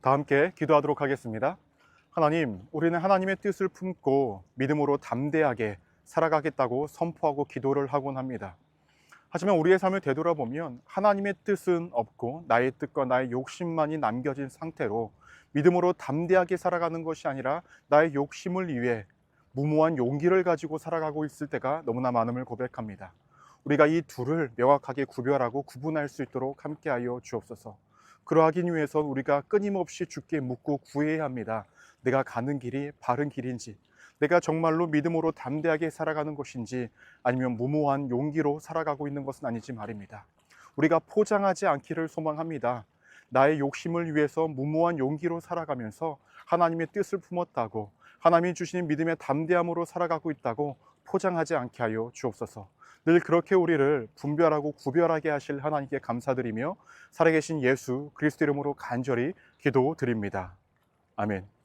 다 함께 기도하도록 하겠습니다. 하나님, 우리는 하나님의 뜻을 품고 믿음으로 담대하게 살아가겠다고 선포하고 기도를 하곤 합니다. 하지만 우리의 삶을 되돌아보면 하나님의 뜻은 없고 나의 뜻과 나의 욕심만이 남겨진 상태로 믿음으로 담대하게 살아가는 것이 아니라 나의 욕심을 위해 무모한 용기를 가지고 살아가고 있을 때가 너무나 많음을 고백합니다. 우리가 이 둘을 명확하게 구별하고 구분할 수 있도록 함께하여 주옵소서. 그러하기 위해서 우리가 끊임없이 주께 묻고 구해야 합니다. 내가 가는 길이 바른 길인지, 내가 정말로 믿음으로 담대하게 살아가는 것인지, 아니면 무모한 용기로 살아가고 있는 것은 아닌지 말입니다. 우리가 포장하지 않기를 소망합니다. 나의 욕심을 위해서 무모한 용기로 살아가면서 하나님의 뜻을 품었다고, 하나님이 주시는 믿음의 담대함으로 살아가고 있다고 포장하지 않게 하여 주옵소서. 늘 그렇게 우리를 분별하고 구별하게 하실 하나님께 감사드리며 살아계신 예수 그리스도 이름으로 간절히 기도드립니다. 아멘.